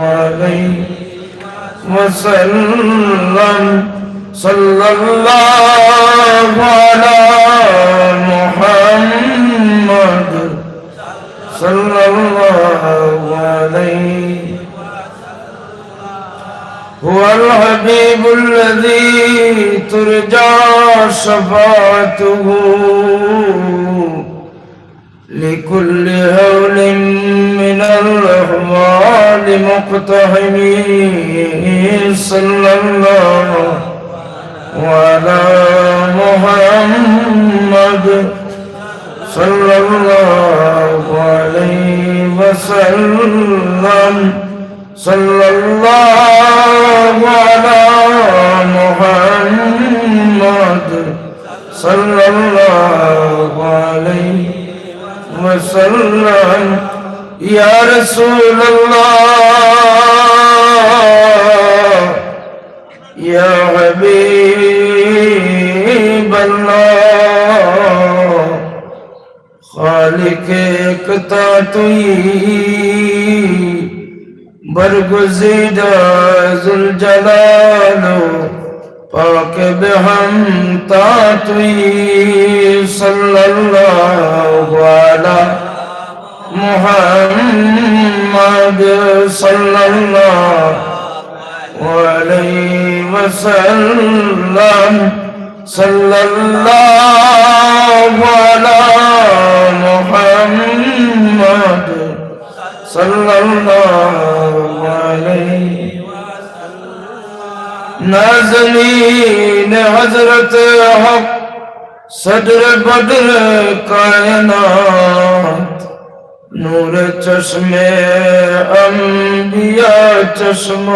عليه وسلم. صلى الله على محمد. صلى الله عليه هو الحبيب الذي ترجى شفاعته. لكل هول من الأحوال مقتحم صلى الله وعلى محمد صلى الله عليه وسلم. صلى الله على محمد صلى الله عليه وسلم يا رسول الله يا حبيب الله خالق کتا توئی برگزیدہ ذوالجلالو فاقد هم تعطي صلى الله على محمد صلى الله عليه وسلم. صلى الله على محمد صلى الله عليه نازنین حضرت حق صدر بدر کائنات نور چشم انبیاء چشم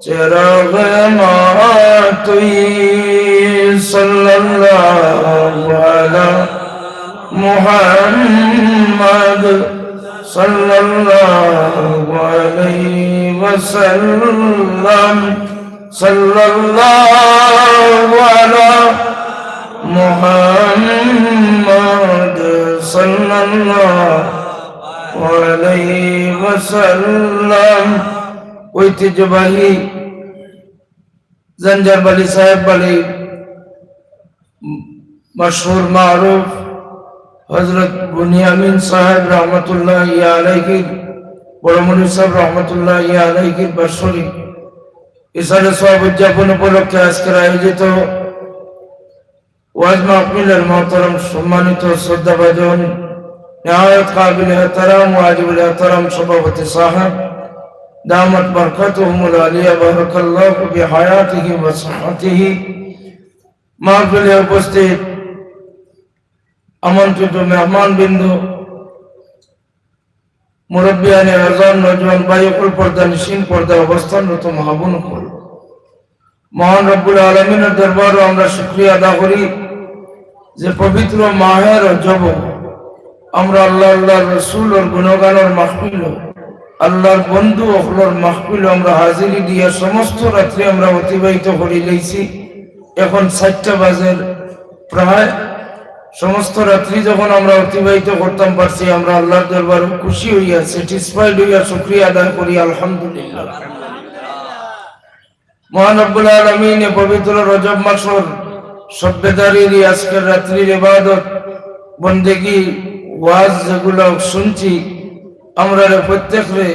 چراغ ماتوی صلی اللہ علی محمد صلی اللہ علیہ وسلم صلى الله على محمد صلى الله عليه وسلم ঐতিহ্যবাহী জঞ্জার বালি, সাহেব বালি, মশহুর মারুফ হজরত বুনিয়ামিন সাহেব রহমতুল্লাহ আলাইকির বড়মনি সাহেব রহমতুল্লাহ আলাইকির বাসরী ইসারে সব উদযাপন উপলক্ষে আজকের আয়োজিত ওয়াজ মাহমিলের মহতরম সম্মানিত শ্রদ্ধাভাজন, নিহায়ত কাবিল এহতারাম ওয়াজিবুল এহতারাম সভাপতি সাহেব, দামত বরকত হুমুল আলিয়া বারকাল্লাহ কবি হায়াতিহি ওয়া সাহাতিহি। মাহফিলে উপস্থিত আমন্ত্রিত মেহমান বিন্দু মুরব্বিয়ানে আজান, নজওয়ান বায়ুকুল পর্দা, নিশিন পর্দা অবস্থানরত মহাবুন কল। মহান রব্বুল আলমিনের দরবারও আমরা শুক্রিয়া আদা করি যে পবিত্র মাহের জব আমরা আল্লাহ আল্লাহ রসুল ওর গুণগানের মাহফিল আল্লাহর বন্ধু অখলোর মাহফিল আমরা হাজিরি দিয়া সমস্ত রাত্রি আমরা অতিবাহিত করে লইছি এখন চারটা বাজের প্রায়। সমস্ত রাত্রি যখন আমরা অতিবাহিত করতাম, পারছি আমরা আল্লাহর দরবার খুশি হইয়া স্যাটিসফাইড হইয়া শুক্রিয়া আদায় করি, আলহামদুলিল্লাহ। মহান আব্বুল আলমিন পবিত্র রজব মাসর সভ্যতারির আজকের রাত্রির ইবাদত, বন্দেগি ওয়াজ যেগুলো শুনছি, আমরা প্রত্যেকরে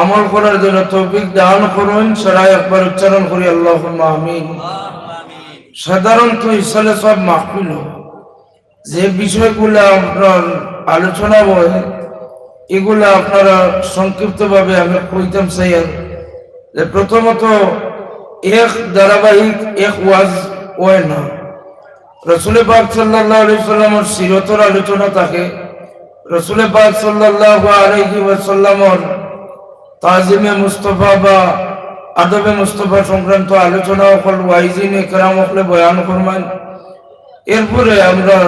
আমল করার জন্য তৌফিক দান করুন সেটা একবার উচ্চারণ করি আল্লাহ আমিন। সাধারণত ইসালে সব মাহফিল যে বিষয়গুলো আপনার আলোচনা হয়, এগুলো আপনারা সংক্ষিপ্তভাবে আমি কইতাম চাই আর যে প্রথমত, এক ধারাবাহিক, এক ওয়াজ হয় না। রসুল পাক সাল্লাহ সিরতর আলোচনা থাকে। রসুল পাক সাল্লাহ আলহি ওয়াসাল্লামর তাজিমে মুস্তফা বা আদবে মুস্তফা সংক্রান্ত আলোচনা অকল ওয়াইজিন একরাম অকলে বয়ান করমান এরপরে আমরা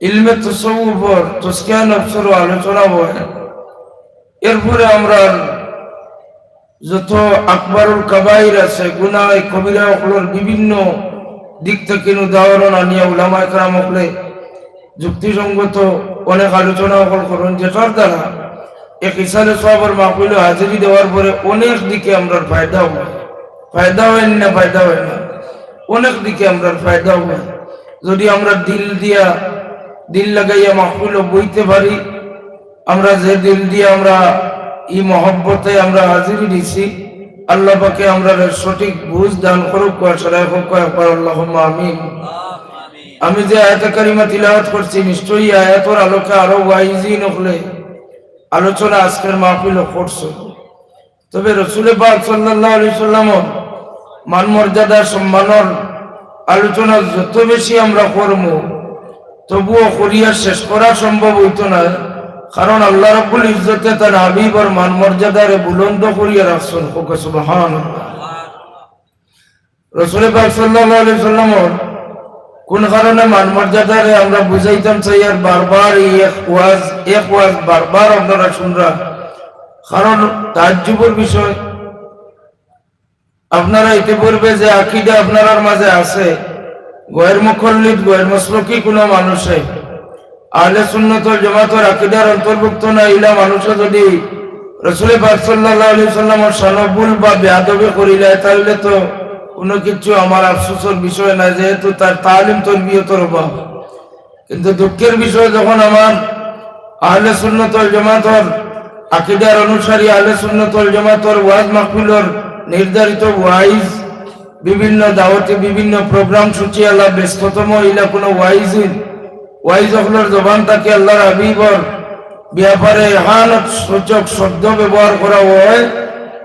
ইলমে তসৌফর তস্কিয়ান অফসর আলোচনা হয়। এরপরে আমরা যত আকবরুল কাবাইর আছে, গুনায়, কবিরা অকলর বিভিন্ন দিক থেকে উদাহরণ আনিয়া উলামা একরাম অকলে যুক্তিসঙ্গত অনেক আলোচনা অকল করুন। যেটার দ্বারা এক ইসালে সবর মাহফিল হাজিরি দেওয়ার পরে অনেক দিকে আমরা ফায়দা হয়। ফায়দা হয় না ফায়দা হয় না? অনেক দিকে আমরা ফায়দা হয়। যদি আমরা দিল দিয়া, দিল লাগাইয়া মাহফিল বইতে পারি, আমরা যে দিল দিয়ে আমরা এই মহব্বতে আমরা হাজিরি দিছি, আল্লাহ পাকে আমরা সঠিক বুঝ দান করুক আল্লাহ আমিন। আমি যে আয়াতে কারিমা তিলাওয়াত করছি, নিশ্চয়ই আয়াতর আলোকে আরও ওয়াইজি নকলে আলোচনা আজকের মাহফিল করছ। তবে রসুল পাক সাল্লাল্লাহু আলাইহি সাল্লাম মান মর্যাদা সম্মানর আলোচনা যত বেশি আমরা করব, তবুও করিয়া শেষ করা সম্ভব হইতো না, কারণ আল্লাহ রাব্বুল ইজ্জতে তার হাবিবর মান মর্যাদারে বুলন্দ করিয়া রাখছেন। ওকে, সুবহানাল্লাহ। রসুল পাক আলাইহি সাল্লামর কোন কারণে মান মর্যাদারে আমরা বুঝাইতাম চাই, আর বারবার এক ওয়াজ এক ওয়াজ বারবার আপনারা শুনরা। কারণ তাজ্জুবের বিষয় আপনারা এতে পড়বে যে আকিদা আপনার মাঝে আছে। গয়ের মুখল্লিদ, গয়ের মসলকি কোনো মানুষে। আহলে সুন্নতল জমাতর আকিদার অন্তর্ভুক্ত না, ইলা মানুষে যদি রসুল পাক সাল্লাল্লাহু আলাইহি সাল্লামের সানবুল বা বেয়াদবি করিলে, তাহলে তো কোনো কিছু আমার আফসোসের বিষয় না, যেহেতু তার তালিম তরবিয়তর অভাব। কিন্তু দুঃখের বিষয়, যখন আমার আহলে সুন্নতল জমাতর আকিদার অনুসারী, আহলে সুন্নতল জমাতর ওয়াজ মাহফিলর নির্ধারিত ওয়াইজ বিভিন্ন দাওয়াতে বিভিন্ন প্রোগ্রাম সূচি আল্লাহ ব্যস্ততম ইলা কোনো ওয়াইজ ওয়াইজ হকলের জবান তাকে আল্লাহর হাবিবর। ব্যাপারে হান সূচক শব্দ ব্যবহার করা হয়।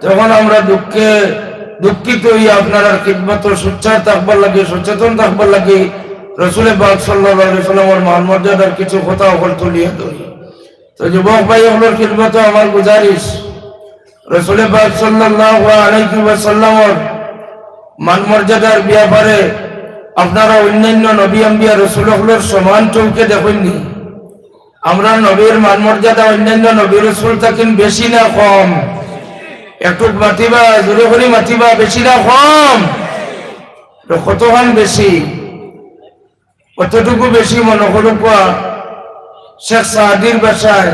তখন আমরা দুঃখে দুঃখিত হই, আপনার খিদমত, সুচ্চার থাকবার লাগে, সচেতন থাকবার লাগে রসুলের বাগ সাল্লাহ সাল্লামর মান মর্যাদার কিছু কথা অকল তুলিয়া ধরি তো যুবক ভাই হলোর খিদমত আমার গুজারিশ। রসুলের বাগ সাল্লাহ আলাইকি সাল্লামর মান মর্যাদার ব্যাপারে আপনারা অন্যান্য নবী আম্বিয়া রসুল হলোর সমান চৌকে দেখেননি। আমরা নবীর মান মর্যাদা অন্যান্য নবী রসুল থাকেন বেশি না কম। একটু মাতিবা, জোরে করে মাতিবা, বেশি না কম। কতখান বেশি? কতটুকু বেশি মনে করুকা শেখ সাহাদির বাসায়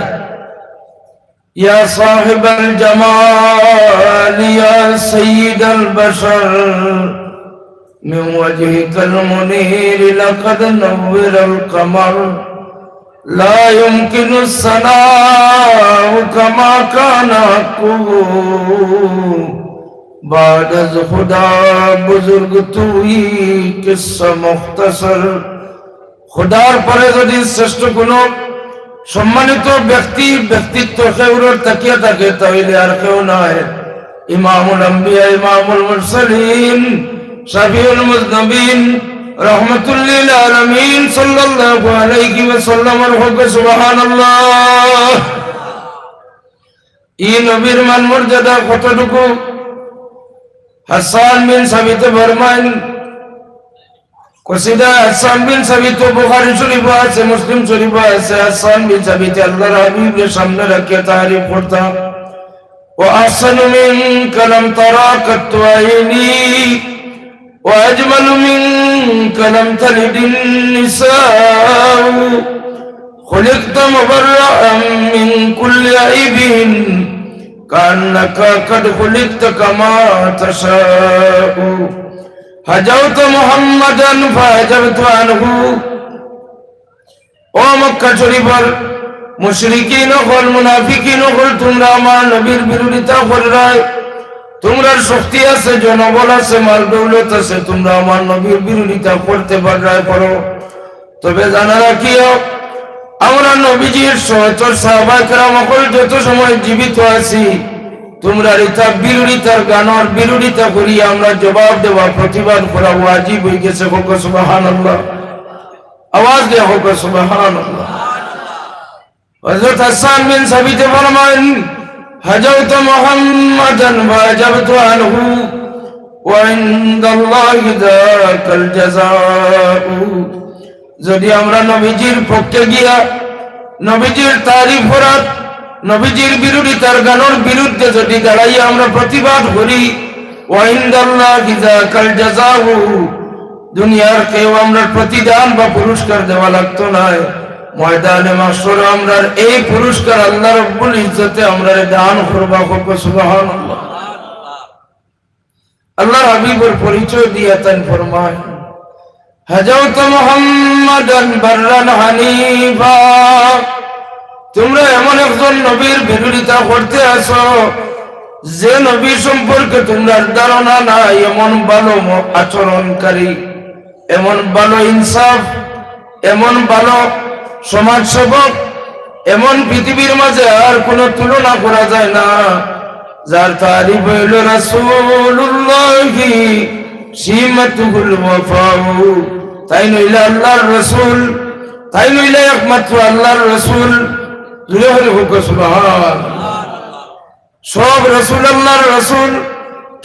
يا صاحب الجمال يا سيد البشر من وجهك المنير لقد نور القمر لا يمكن الصلاة كما كان حقه بعد از خدا بزرگ توی قصه مختصر خدار پরে যদি শ্রেষ্ঠ কোনো সম্মানিত ব্যক্তি, ব্যক্তিত্ব কেউর তাকিয়ে থাকে, তাহলে আর কেউ নয় ইমামুল আম্বিয়া, ইমামুল মুরসালিন শাফিউল মুজনবিন, রহমতুল্লিল আলমিন সাল্লাল্লাহু আলাইহি ওয়াসাল্লাম হক, সুবহানাল্লাহ। ই নবীর মান মর্যাদা কতটুকু? হাসান বিন সাবিত ফরমান কসিদা হাসান বিন সাবিত বুখারী শরীফ আছে মুসলিম শরীফ আছে হাসান বিন সাবিত আল্লাহর হাবিবের সামনে রাখিয়ে তারিফ করতাম وأحسن منك لم ترى قط عيني وأجمل منك لم تلد النساء خلقت مبرأ من كل عيب كأنك قد خلقت كما تشاء হাজাউত মুহাম্মাদান ফাহাজাবতু আনহু। ও মক্কা শরীফের মুশরিকিন হল মুনাফিকিন হল তোমরা আমার নবীর বিরোধিতা কররাই তোমরা শক্তি আছে, জনবল আছে, মাল দৌলত আছে, তোমরা আমার নবীর বিরোধিতা করতে পারাই করো। তবে জানা রাখিও, আমরা নবীজির সহচর সাহবাকেরা মকল যত সময় জীবিত আছি তোমরা রিতা বিরোধিতার গানর বিরোধিতা করিয়া আমরা জবাব দেওয়া প্রতিবাদ করা ওয়াজিব হয়ে গেছে হোক সুবাহান আওয়াজ দেওয়া হোক সুবাহান হজরত হাসান বিন সাবিতে ফরমান هجوت محمدا فاجبت عنه وعند الله ذاك الجزاء যদি আমরা নবীজির পক্ষে গিয়া নবীজির তারিফ করার নবীজির বিরোধিতার গানোর বিরুদ্ধে যদি দাঁড়াইয়া আমরা প্রতিবাদ করি দুনিয়ার কেউ আমরা প্রতিদান বা পুরস্কার দেওয়া লাগতো না। ময়দানে এই আল্লাহ আমরা দান আল্লাহ হানিফা। তোমরা এমন একজন নবীর বিরোধিতা করতে আসো যে নবী সম্পর্কে তোমরা ধারণা নাই, এমন ভালো আচরণকারী, এমন ভালো ইনসাফ, এমন ভালো সমাজ সেবক এমন পৃথিবীর মাঝে আর কোনো তুলনা করা যায় না। যার তারিফ হইল রাসূলুল্লাহি তাই নইলে আল্লাহর রাসূল, তাই নইলে একমাত্র আল্লাহর রাসূল। সব রসুল আল্লাহর রসুল,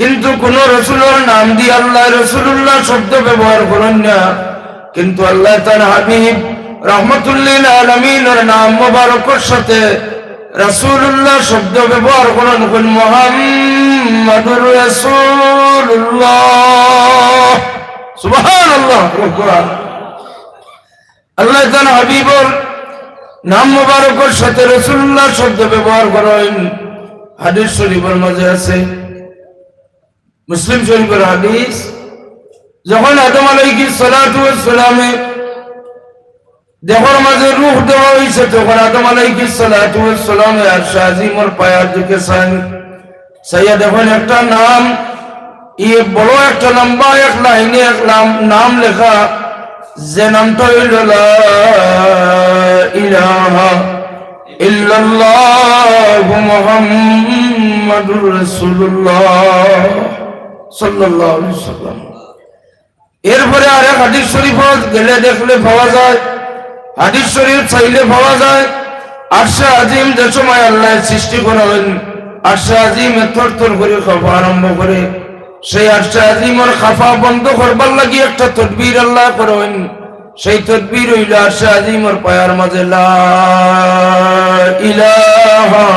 কিন্তু কোন রসুলের নাম দিয়ে আল্লাহ রসুল্লাহ শব্দ ব্যবহার করেন না। কিন্তু আল্লাহ তার হাবিব রহমতুল্লিল আলমিনের নাম মোবারকের সাথে রসুল্লাহ শব্দ ব্যবহার করেন কোন মোহাম্মদুর রসুল্লাহ সুবহান আল্লাহ আল্লাহ তার হাবিবর নাম মোবারকের সাথে রসুল্লাহ শব্দ ব্যবহার করেন। হাদিস শরীফের মাঝে আছে। মুসলিম শরীফের হাদিস, যখন আদম আলাইহি সালাতু ওয়াস সালামে দেহর মাঝে রূহ দেওয়া হয়েছে, তখন আদম আলাইহি সালাতু ওয়াস সালামে আর শাহিমর পায়ার দিকে সাইয়া দেখুন একটা নাম ইয়ে বড় একটা লম্বা এক লাইনে এক নাম- লেখা, যে নামটা হইল এরপরে আর এক হাদিস শরীফ গেলে দেখলে পাওয়া যায়। হাদিস শরীফ চাইলে পাওয়া যায়। আরশে আজিম যে সময় আল্লাহ সৃষ্টি করেন আরশে আজিম থর থর করে খাফা আরম্ভ করে। সেই আরশে আজিমর খাফা বন্ধ করবার লাগি একটা তদবির আল্লাহ করেন। সেই তদবির হইল আরশে আজিমর পায়ার মাঝে, লা ইলাহা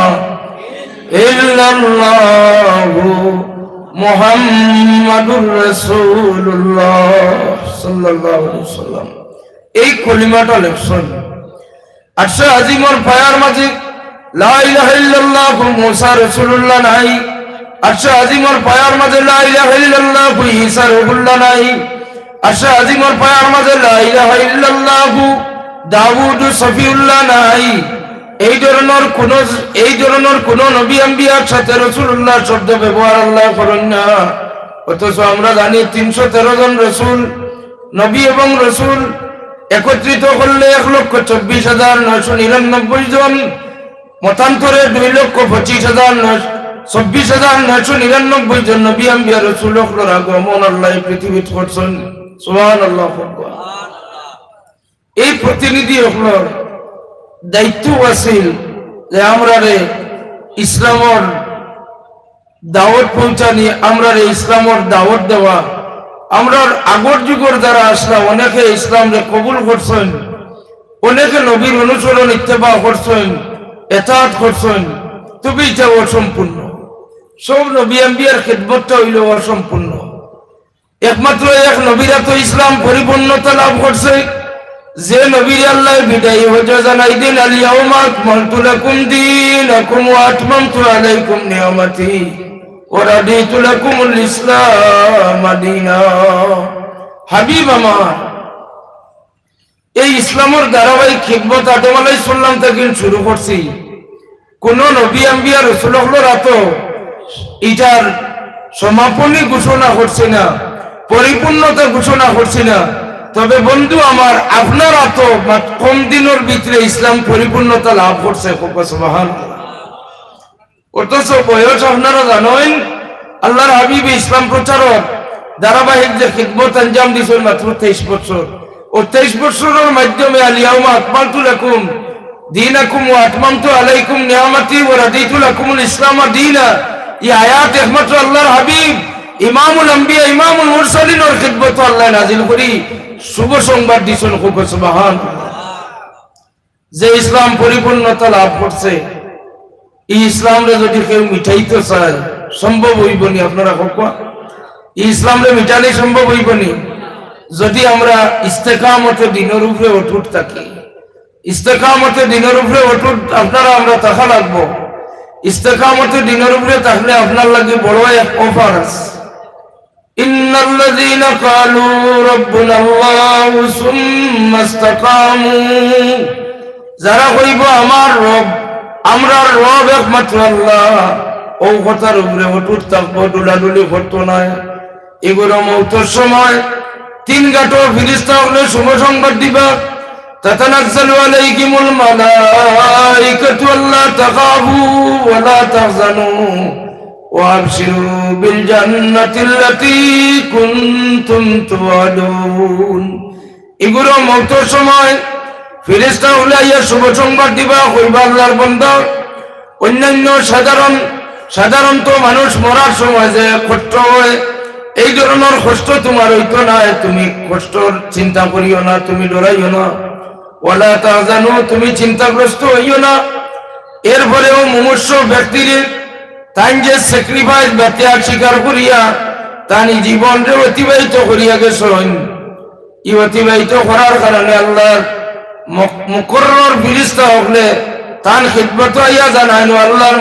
সাল্লাম এই কলিমাটা লেখছেন। আচ্ছা আজিমর পায়ার মাঝে, লা ইলাহা ইল্লাল্লাহ নাই। আচ্ছা আজিমর পায়ার মাঝে, লা ইলাহা ইল্লাল্লাহ ঈসা নাই। সফিউল্লাহ শব্দ অথচ নবী এবং একত্রিত করলে এক লক্ষ চব্বিশ হাজার নয়শো নিরানব্বই জন, মতান্তরে দুই লক্ষ পঁচিশ হাজার চব্বিশ হাজার নয়শো নিরানব্বই জন নবী আম্বিয়া রসুল আগমন আল্লাহ পৃথিবীত করছেন। এই প্রতিনিধি হকলোর দায়িত্ব আছিল যে আমরা ইসলামর পৌঁছানি আমরা ইসলামর দেওয়া। আগর যুগের যারা আসলা, অনেকে ইসলাম রে কবুল করছেন, অনেকে নবীর অনুসরণ ইত্তেবা করছেন এতাত করছেন তবে এটা অসম্পূর্ণ। সব নবী আম্বিয়ার খেদমতটা হইল অসম্পূর্ণ। একমাত্র এক নবীরা তো ইসলাম পরিপূর্ণতা লাভ করছে। যে নবীর আল্লাহ বিদায় হজা জানাই দিন আলিয়াউমা আকমালতু লাকুম দীনাকুম ওয়া আতমামতু আলাইকুম নিয়ামতি ওয়া রাদিতু লাকুমুল ইসলাম দীনা। হাবিব এই ইসলামের ধারাবাহিক খিদমত আদম আলাই সাল্লাম থেকে শুরু করছি। কোন নবী, আম্বিয়া রসুলরা তো এটার সমাপনী ঘোষণা করছে না। পরিপূর্ণতা ঘোষণা করছে না। তবে বন্ধু আমার, আপনারা তো কম দিনের ভিতরে ইসলাম পরিপূর্ণতা লাভ করছে সুবহান। অথচ বয়স আপনারা জানেন আল্লাহর হাবিব ইসলাম প্রচারক, ধারাবাহিক যে খিদমত আঞ্জাম দিয়েছেন মাত্র তেইশ বছর। ও তেইশ বছরের মাধ্যমে আলিয়াউমা আকমালতু লাকুম দীনাকুম ওয়া আতমামতু আলাইকুম নিয়ামতি ওয়া রাদিতু লাকুমুল ইসলাম দীনা। এই আয়াত একমাত্র আল্লাহর হাবিব। ইমামুল আম্বিয়া, ইমামুল মুরসালিনের খিদমত আল্লাহ নাজিল করি। শুভ সংবাদ দিয়েছেন খুব সুবহান। যে ইসলাম পরিপূর্ণতা লাভ করছে, এই ইসলামরে যদি কেউ মিঠাইতে চায়, সম্ভব হইব নি আপনারা হোক ইসলামরে মিটালে সম্ভব হইব নি? যদি আমরা ইস্তেকামতে দিনের উপরে অটুট থাকি ইস্তেকামতে দিনের উপরে অটুট আপনারা আমরা থাকা লাগবো। ইস্তেকামতে দিনের উপরে থাকলে আপনার লাগে বড় এক অফার আছে। إن الذين قالوا ربنا الله ثم استقاموا যারা কইব আমার রব আমরা রব একমাত্র আল্লাহ ও কথার উপরে অটুট থাকবো ডুলাডুলি করতো নয় এগুলো মৌতর সময় তিন গাটো ফিরিস্তা হলে শুভ সংবাদ দিবা تتنزل عليكم الملائكة ألا تخافوا ولا تحزنوا وأبشروا بالجنة التي كنتم توعدون এগুলো মৌতর সময় ফিরিস্তা উলাইয়া শুভ সংবাদ দিবা হইবা আল্লাহর বন্ধা অন্যান্য সাধারণ সাধারণত মানুষ মরার সময় যে কষ্ট হয় এই ধরনের কষ্ট তোমার হইতো না তুমি কষ্টর চিন্তা করিও না তুমি ডরাইও না ওলা তা জানো তুমি চিন্তাগ্রস্ত হইও না এরপরেও মুমূর্ষ ব্যক্তির তাই যে স্যাক্রিফাইস বা ত্যাগ স্বীকার করিয়া তানি জীবনরে অতিবাহিত করিয়া গেছেন ই অতিবাহিত করার কারণে আল্লাহর মুকর্রর ফিরিস্তা হকলে তান খিদমত আইয়া জানাইন আল্লাহর